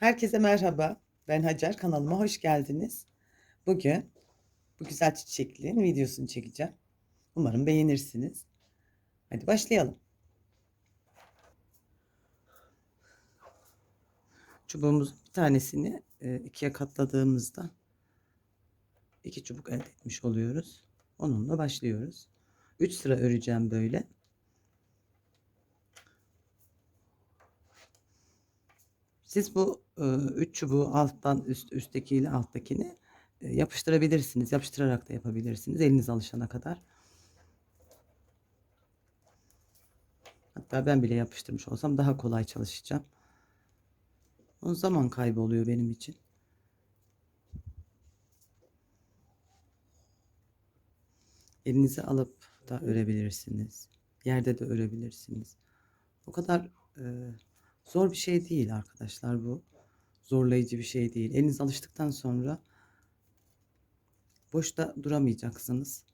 Herkese merhaba. Ben Hacer. Kanalıma hoş geldiniz. Bugün bu güzel çiçekliğin videosunu çekeceğim. Umarım beğenirsiniz. Hadi başlayalım. Çubuğumuz bir tanesini e, ikiye katladığımızda iki çubuk elde etmiş oluyoruz. Onunla başlıyoruz. 3 sıra öreceğim böyle. Siz bu e, üç çubuğu alttan üst üsttekiyle alttakini e, yapıştırabilirsiniz. Yapıştırarak da yapabilirsiniz. Eliniz alışana kadar. Hatta ben bile yapıştırmış olsam daha kolay çalışacağım. O zaman kaybı oluyor benim için. Elinize alıp da örebilirsiniz. Yerde de örebilirsiniz. O kadar e, zor bir şey değil arkadaşlar bu. Zorlayıcı bir şey değil. Eliniz alıştıktan sonra boşta duramayacaksınız.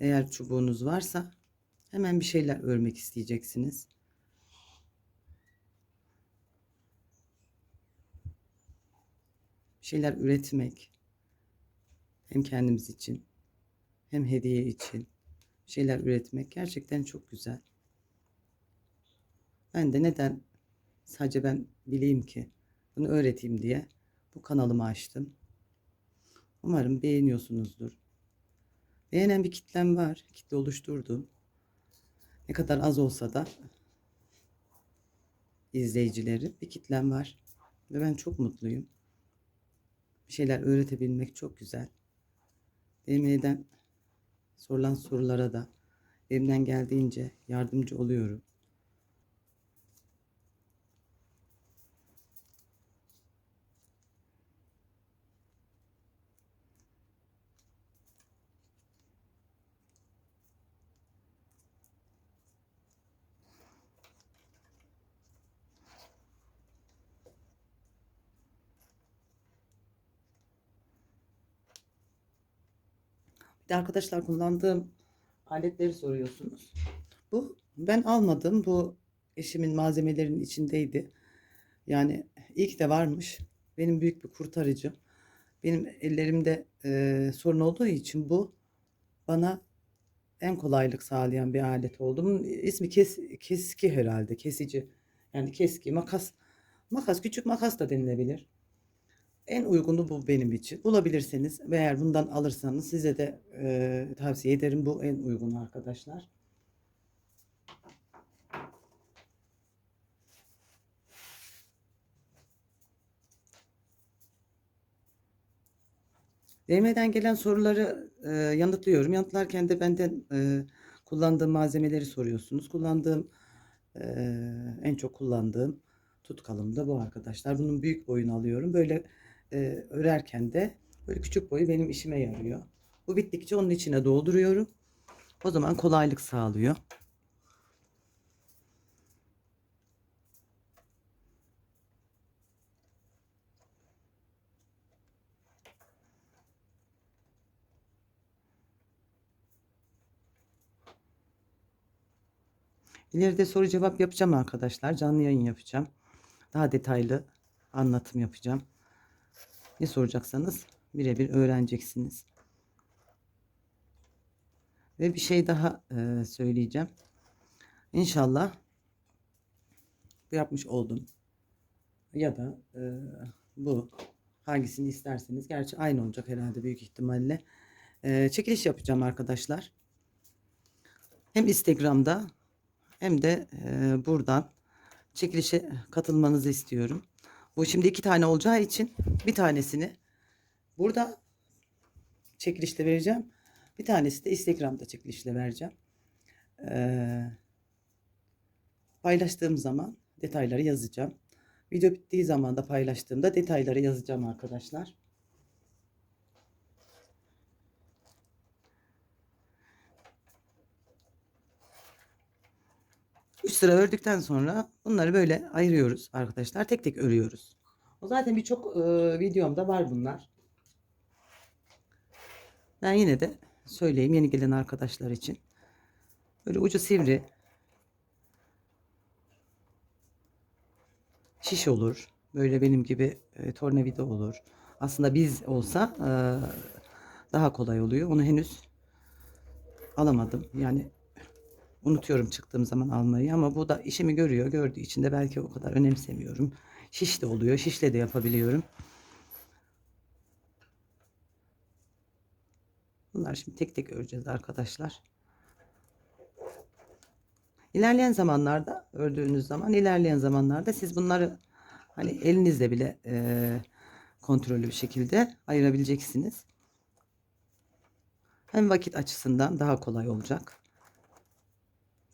Eğer çubuğunuz varsa hemen bir şeyler örmek isteyeceksiniz. Bir şeyler üretmek hem kendimiz için hem hediye için bir şeyler üretmek gerçekten çok güzel. Ben de neden sadece ben bileyim ki bunu öğreteyim diye bu kanalımı açtım. Umarım beğeniyorsunuzdur. Beğenen bir kitlem var. Kitle oluşturdum. Ne kadar az olsa da izleyicileri bir kitlem var. Ve ben çok mutluyum. Bir şeyler öğretebilmek çok güzel. DM'den sorulan sorulara da elimden geldiğince yardımcı oluyorum. Arkadaşlar kullandığım aletleri soruyorsunuz. Bu ben almadım. Bu eşimin malzemelerinin içindeydi. Yani ki de varmış. Benim büyük bir kurtarıcı. Benim ellerimde e, sorun olduğu için bu bana en kolaylık sağlayan bir alet oldu. Bunun ismi kes, keski herhalde. Kesici. Yani keski, makas. Makas, küçük makas da denilebilir. En uygunu bu benim için. Bulabilirseniz ve eğer bundan alırsanız size de e, tavsiye ederim. Bu en uygunu arkadaşlar. DM'den gelen soruları e, yanıtlıyorum. Yanıtlarken de benden e, kullandığım malzemeleri soruyorsunuz. Kullandığım e, en çok kullandığım tutkalım da bu arkadaşlar. Bunun büyük boyunu alıyorum. Böyle e, örerken de böyle küçük boyu benim işime yarıyor. Bu bittikçe onun içine dolduruyorum. O zaman kolaylık sağlıyor. İleride soru cevap yapacağım arkadaşlar. Canlı yayın yapacağım. Daha detaylı anlatım yapacağım. Ne soracaksanız birebir öğreneceksiniz. Ve bir şey daha e, söyleyeceğim. İnşallah bu yapmış oldum. Ya da e, bu hangisini isterseniz. Gerçi aynı olacak herhalde büyük ihtimalle. E, çekiliş yapacağım arkadaşlar. Hem Instagram'da hem de e, buradan çekilişe katılmanızı istiyorum. Bu şimdi iki tane olacağı için bir tanesini burada çekilişle vereceğim. Bir tanesi de Instagram'da çekilişle vereceğim. Ee, paylaştığım zaman detayları yazacağım. Video bittiği zaman da paylaştığımda detayları yazacağım arkadaşlar. Üç sıra ördükten sonra bunları böyle ayırıyoruz arkadaşlar. Tek tek örüyoruz. O zaten birçok e, videomda var bunlar. Ben yine de söyleyeyim yeni gelen arkadaşlar için. Böyle ucu sivri. Şiş olur. Böyle benim gibi e, tornavida olur. Aslında biz olsa e, daha kolay oluyor. Onu henüz alamadım. Yani unutuyorum çıktığım zaman almayı ama bu da işimi görüyor. Gördüğü için de belki o kadar önemsemiyorum. Şiş de oluyor. Şişle de yapabiliyorum. Bunlar şimdi tek tek öreceğiz arkadaşlar. İlerleyen zamanlarda ördüğünüz zaman ilerleyen zamanlarda siz bunları hani elinizle bile eee, kontrollü bir şekilde ayırabileceksiniz. Hem vakit açısından daha kolay olacak.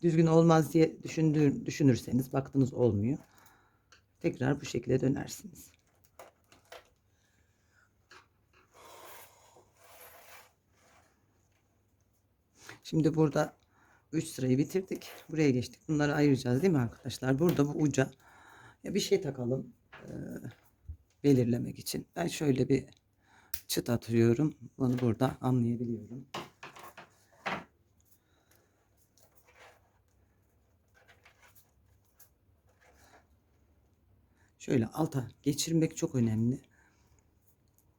Düzgün olmaz diye düşündür, düşünürseniz baktınız olmuyor. Tekrar bu şekilde dönersiniz. Şimdi burada 3 sırayı bitirdik. Buraya geçtik. Bunları ayıracağız değil mi arkadaşlar? Burada bu uca ya bir şey takalım. eee, belirlemek için. Ben şöyle bir çıt atıyorum. Bunu burada anlayabiliyorum. Şöyle alta geçirmek çok önemli.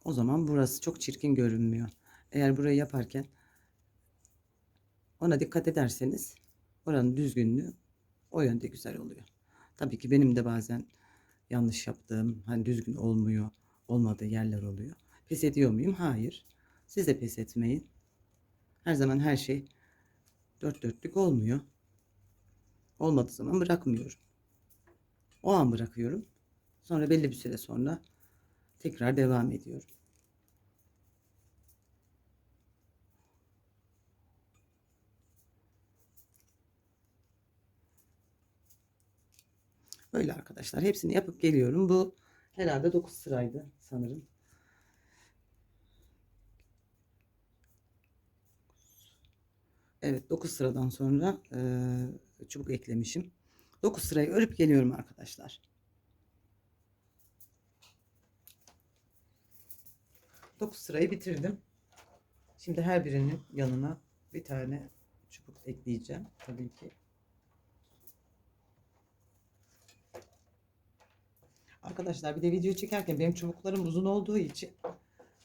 O zaman burası çok çirkin görünmüyor. Eğer burayı yaparken ona dikkat ederseniz oranın düzgünlüğü o yönde güzel oluyor. Tabii ki benim de bazen yanlış yaptığım, hani düzgün olmuyor, olmadığı yerler oluyor. Pes ediyor muyum? Hayır. Siz de pes etmeyin. Her zaman her şey dört dörtlük olmuyor. Olmadığı zaman bırakmıyorum. O an bırakıyorum. Sonra belli bir süre sonra tekrar devam ediyorum. Böyle arkadaşlar. Hepsini yapıp geliyorum. Bu herhalde 9 sıraydı sanırım. Evet 9 sıradan sonra eee, çubuk eklemişim. 9 sırayı örüp geliyorum arkadaşlar. 9 sırayı bitirdim. Şimdi her birinin yanına bir tane çubuk ekleyeceğim. Tabii ki. Arkadaşlar bir de video çekerken benim çubuklarım uzun olduğu için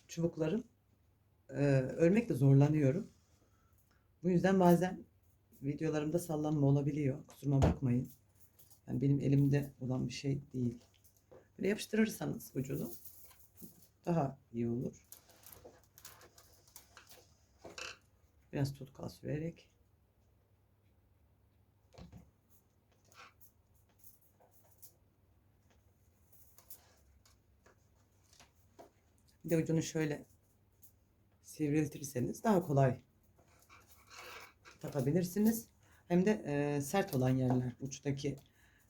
çubuklarım eee, örmekte zorlanıyorum. Bu yüzden bazen videolarımda sallanma olabiliyor. Kusuruma bakmayın. Yani benim elimde olan bir şey değil. Böyle yapıştırırsanız ucunu daha iyi olur. Biraz tutkal sürerek. Bir de ucunu şöyle sivriltirseniz daha kolay takabilirsiniz. Hem de e, sert olan yerler uçtaki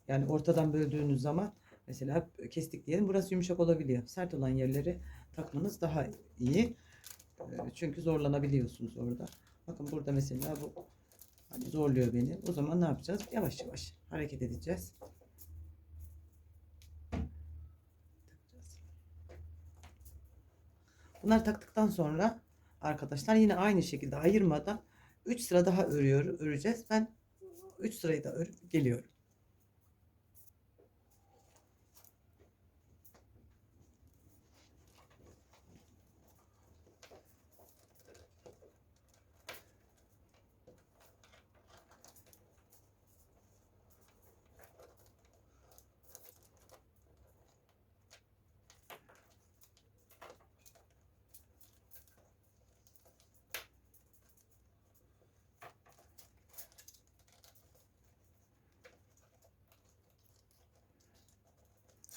yani ortadan böldüğünüz zaman mesela kestik diyelim burası yumuşak olabiliyor. Sert olan yerleri takmanız daha iyi. E, çünkü zorlanabiliyorsunuz orada. Bakın burada mesela bu hani zorluyor beni. O zaman ne yapacağız? Yavaş yavaş hareket edeceğiz. Bunları taktıktan sonra arkadaşlar yine aynı şekilde ayırmadan 3 sıra daha örüyorum, öreceğiz. Ben 3 sırayı da örüp geliyorum.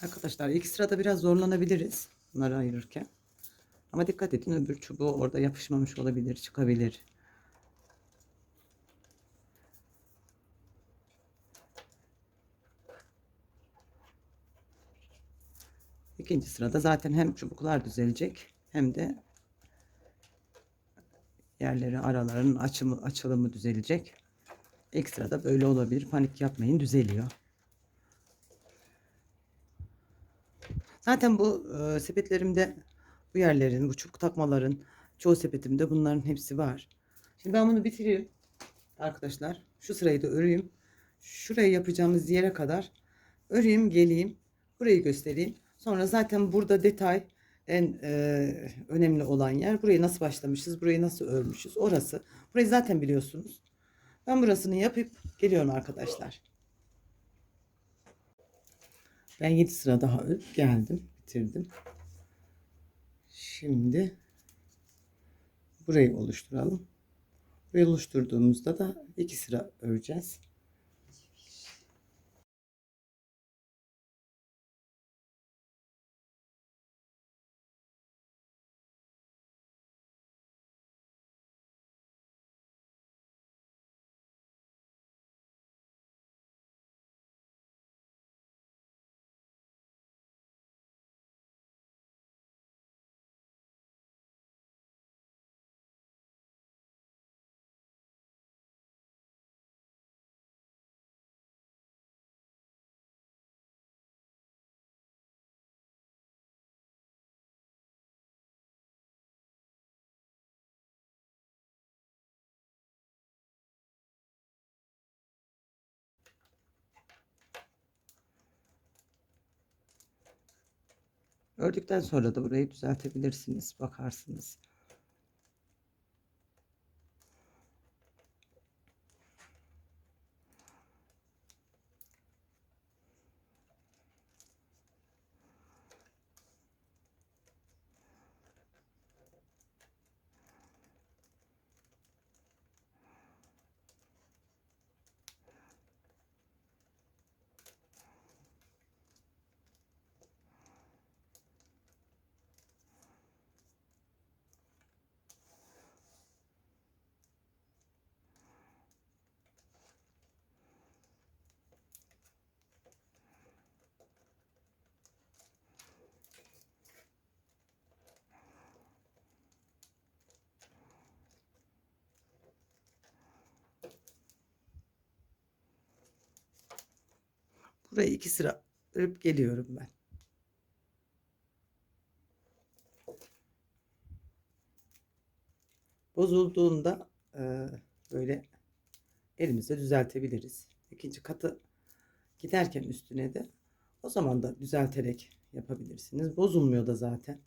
Arkadaşlar ilk sırada biraz zorlanabiliriz bunları ayırırken. Ama dikkat edin öbür çubuğu orada yapışmamış olabilir, çıkabilir. İkinci sırada zaten hem çubuklar düzelecek hem de yerleri araların açımı, açılımı düzelecek. İlk sırada böyle olabilir. Panik yapmayın düzeliyor. Zaten bu e, sepetlerimde bu yerlerin, bu çubuk takmaların çoğu sepetimde bunların hepsi var. Şimdi ben bunu bitireyim arkadaşlar. Şu sırayı da öreyim. Şurayı yapacağımız yere kadar öreyim geleyim. Burayı göstereyim. Sonra zaten burada detay en e, önemli olan yer. Burayı nasıl başlamışız, burayı nasıl örmüşüz orası. Burayı zaten biliyorsunuz. Ben burasını yapıp geliyorum arkadaşlar. Ben 7 sıra daha örüp geldim. Bitirdim. Şimdi burayı oluşturalım. Burayı oluşturduğumuzda da 2 sıra öreceğiz. Ördükten sonra da burayı düzeltebilirsiniz. Bakarsınız. Burayı iki sıra örüp geliyorum ben. Bozulduğunda e, böyle elimizle düzeltebiliriz. İkinci katı giderken üstüne de o zaman da düzelterek yapabilirsiniz. Bozulmuyor da zaten.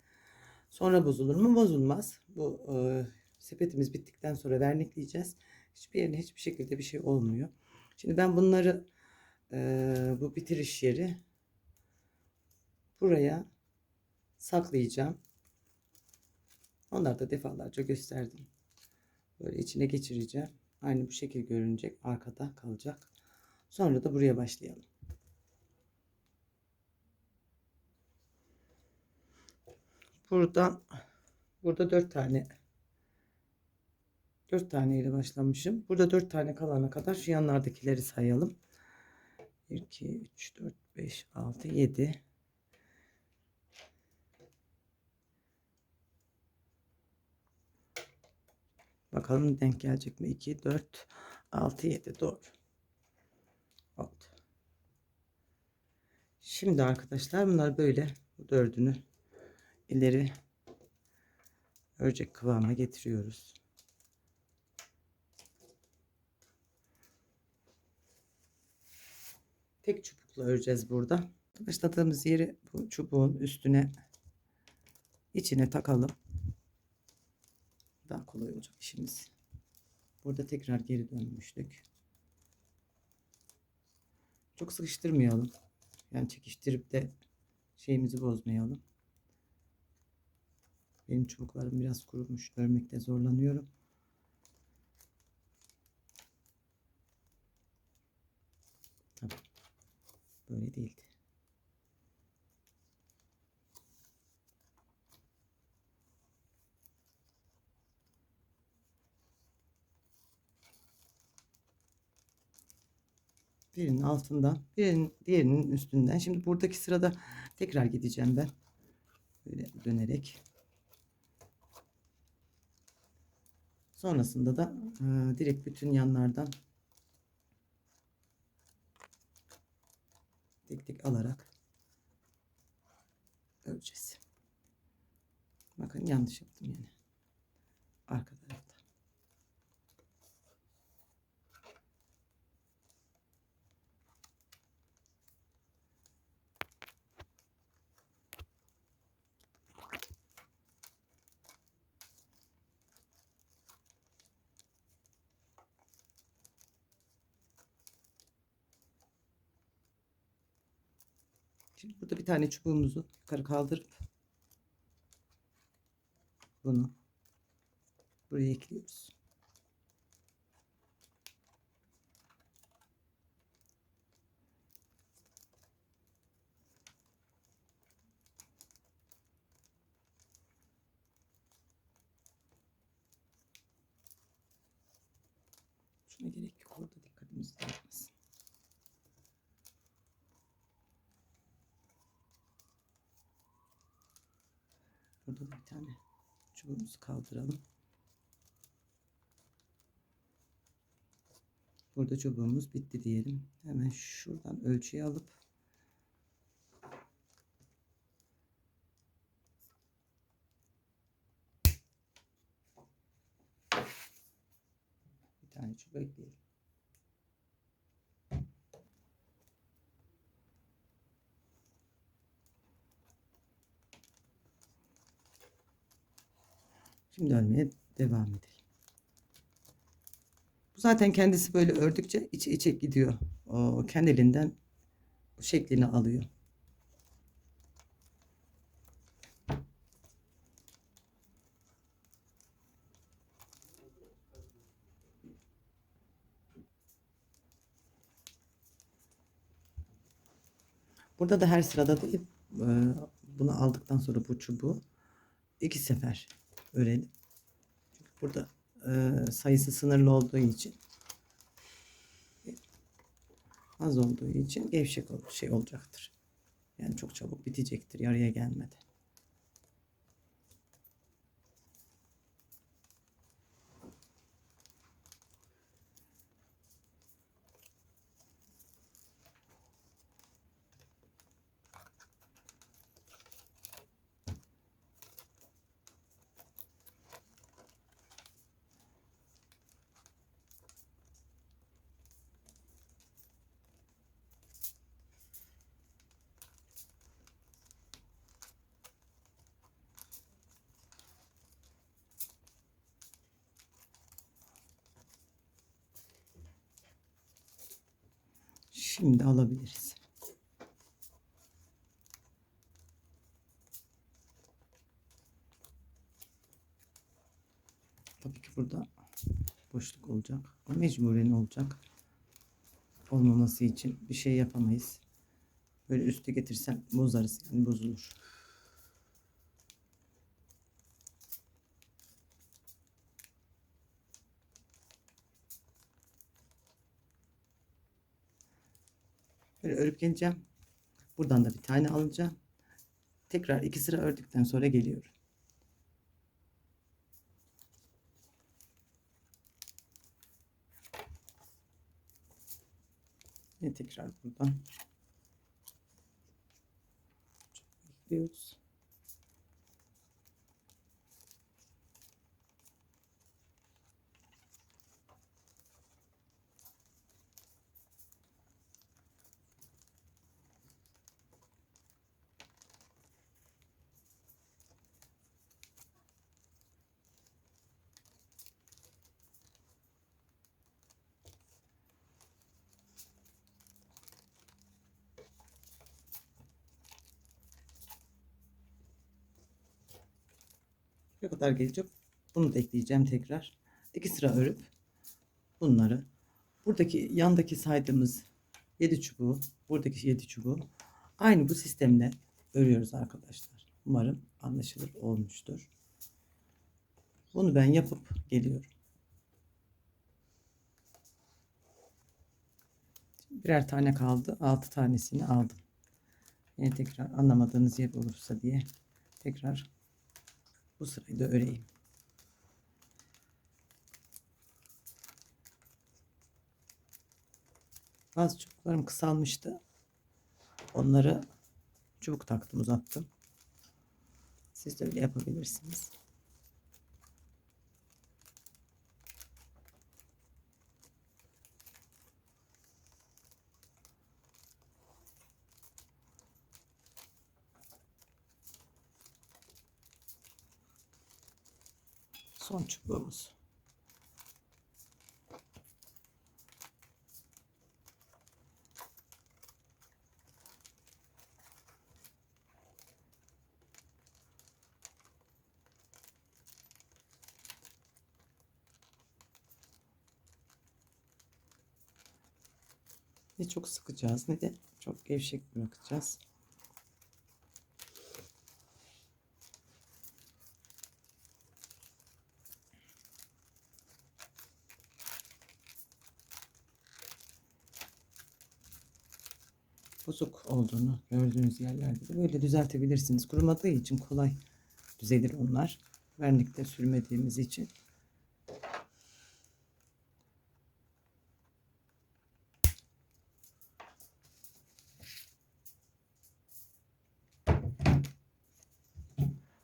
Sonra bozulur mu? Bozulmaz. Bu e, sepetimiz bittikten sonra vernikleyeceğiz. Hiçbir yerine hiçbir şekilde bir şey olmuyor. Şimdi ben bunları e, bu bitiriş yeri buraya saklayacağım. Onları da defalarca gösterdim. Böyle içine geçireceğim. Aynı bu şekil görünecek. Arkada kalacak. Sonra da buraya başlayalım. Buradan burada dört tane dört tane ile başlamışım. Burada dört tane kalana kadar şu yanlardakileri sayalım. 1 2 3 4 5 6 7 Bakalım denk gelecek mi? 2 4 6 7 doğru. Oldu. Şimdi arkadaşlar bunlar böyle bu dördünü ileri örecek kıvama getiriyoruz. Tek çubukla öreceğiz burada. Başladığımız yeri bu çubuğun üstüne içine takalım. Daha kolay olacak işimiz. Burada tekrar geri dönmüştük. Çok sıkıştırmayalım. Yani çekiştirip de şeyimizi bozmayalım. Benim çubuklarım biraz kurumuş. Örmekte zorlanıyorum. Böyle değildi. Birinin altından, birinin diğerinin üstünden. Şimdi buradaki sırada tekrar gideceğim ben. Böyle dönerek. Sonrasında da e, direkt bütün yanlardan tek tek alarak öreceğiz. Bakın yanlış yaptım yine. Arka tarafta. Şimdi burada bir tane çubuğumuzu yukarı kaldırıp bunu buraya ekliyoruz. Burada da bir tane çubuğumuzu kaldıralım. Burada çubuğumuz bitti diyelim. Hemen şuradan ölçüyü alıp bir tane çubuk ekleyelim. Şimdi örmeye devam edelim. Bu zaten kendisi böyle ördükçe içe içe gidiyor. O kendiliğinden şeklini alıyor. Burada da her sırada değil. e, Bunu aldıktan sonra bu çubuğu iki sefer örelim. Çünkü burada e, sayısı sınırlı olduğu için az olduğu için gevşek şey olacaktır. Yani çok çabuk bitecektir yarıya gelmedi. Şimdi alabiliriz. Tabii ki burada boşluk olacak. Mecburen olacak. Olmaması için bir şey yapamayız. Böyle üstü getirsem bozarız yani bozulur. Böyle örüp geleceğim. Buradan da bir tane alacağım. Tekrar iki sıra ördükten sonra geliyorum. Ve tekrar buradan ekliyoruz. Ne kadar gelecek? Bunu da ekleyeceğim tekrar. İki sıra örüp bunları buradaki yandaki saydığımız 7 çubuğu, buradaki 7 çubuğu aynı bu sistemle örüyoruz arkadaşlar. Umarım anlaşılır olmuştur. Bunu ben yapıp geliyorum. Birer tane kaldı. 6 tanesini aldım. Yine tekrar anlamadığınız yer olursa diye tekrar bu sırayı da öreyim. Bazı çubuklarım kısalmıştı. Onları çubuk taktım uzattım. Siz de öyle yapabilirsiniz. çubuğumuz. Ne çok sıkacağız ne de çok gevşek bırakacağız. Bozuk olduğunu gördüğünüz yerlerde de böyle düzeltebilirsiniz. Kurumadığı için kolay düzelir onlar. Vernikte sürmediğimiz için.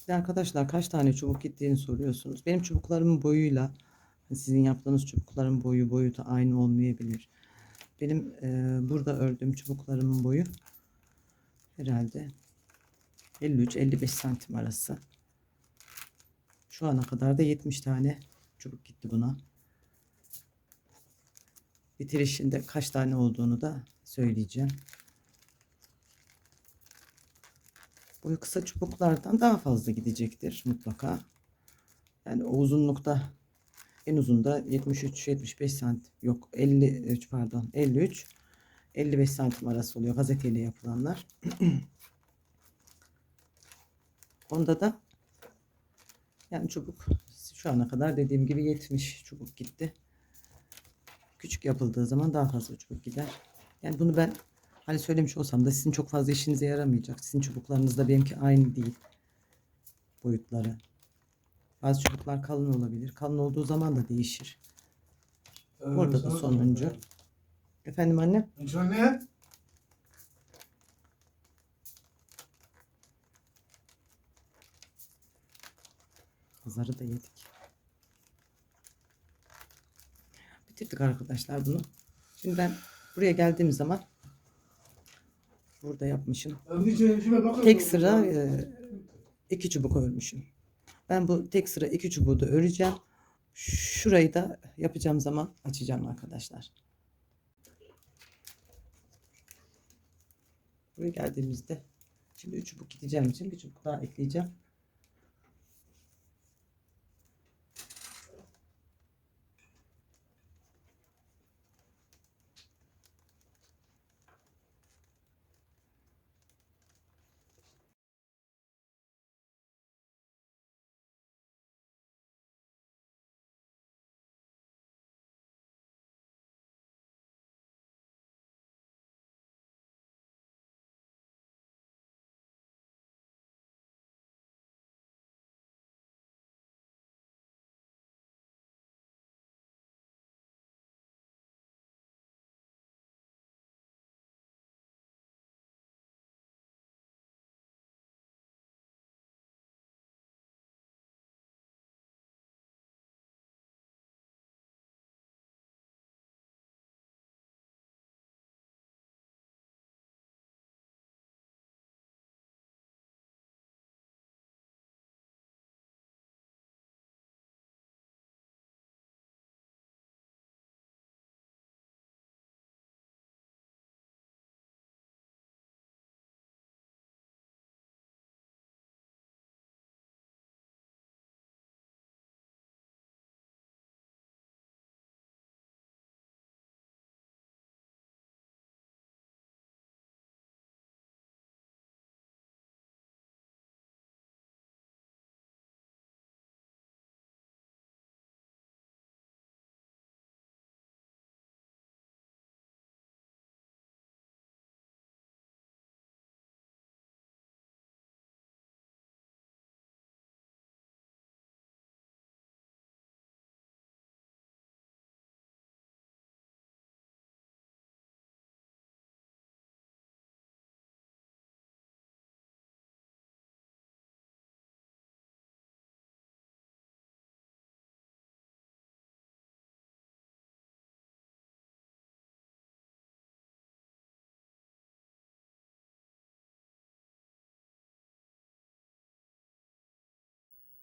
De arkadaşlar kaç tane çubuk gittiğini soruyorsunuz. Benim çubuklarımın boyuyla sizin yaptığınız çubukların boyu boyutu aynı olmayabilir. Benim e, burada ördüğüm çubuklarımın boyu herhalde 53-55 santim arası. Şu ana kadar da 70 tane çubuk gitti buna. Bitirişinde kaç tane olduğunu da söyleyeceğim. Boyu kısa çubuklardan daha fazla gidecektir mutlaka. Yani o uzunlukta en uzunda 73-75 santim yok 53 pardon 53 55 santim arası oluyor gazeteyle yapılanlar. Onda da yani çubuk şu ana kadar dediğim gibi 70 çubuk gitti. Küçük yapıldığı zaman daha fazla çubuk gider. Yani bunu ben hani söylemiş olsam da sizin çok fazla işinize yaramayacak. Sizin çubuklarınızda benimki aynı değil boyutları. Bazı çubuklar kalın olabilir. Kalın olduğu zaman da değişir. Orada da sonuncu. Efendim anne? ne? Pazarı da yedik. Bitirdik arkadaşlar bunu. Şimdi ben buraya geldiğim zaman burada yapmışım. Tek sıra e, iki çubuk örmüşüm. Ben bu tek sıra iki çubuğu da öreceğim. Şurayı da yapacağım zaman açacağım arkadaşlar. Buraya geldiğimizde şimdi üç çubuk gideceğim için bir çubuk daha ekleyeceğim.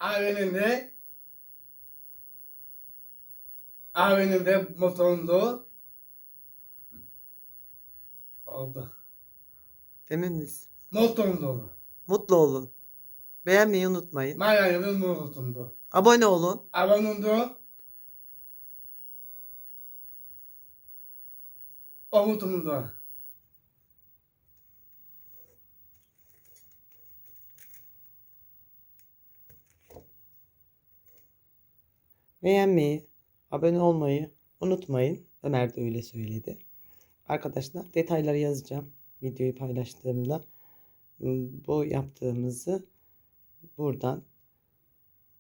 Abinin de abinin de motorundu. Oldu. Eminiz. Motorundu. Mutlu olun. Beğenmeyi unutmayın. Mayayının motorundu. Abone olun. Abonundu. Omuzumda. Beğenmeyi, abone olmayı unutmayın. Ömer de öyle söyledi. Arkadaşlar detayları yazacağım. Videoyu paylaştığımda m, bu yaptığımızı buradan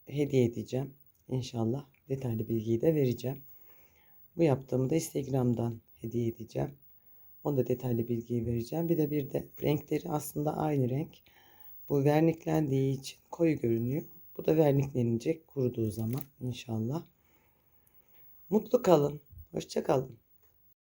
hediye edeceğim. İnşallah detaylı bilgiyi de vereceğim. Bu yaptığımı da Instagram'dan hediye edeceğim. Onda detaylı bilgiyi vereceğim. Bir de bir de renkleri aslında aynı renk. Bu verniklendiği için koyu görünüyor. Bu da verniklenecek kuruduğu zaman inşallah. Mutlu kalın. Hoşça kalın.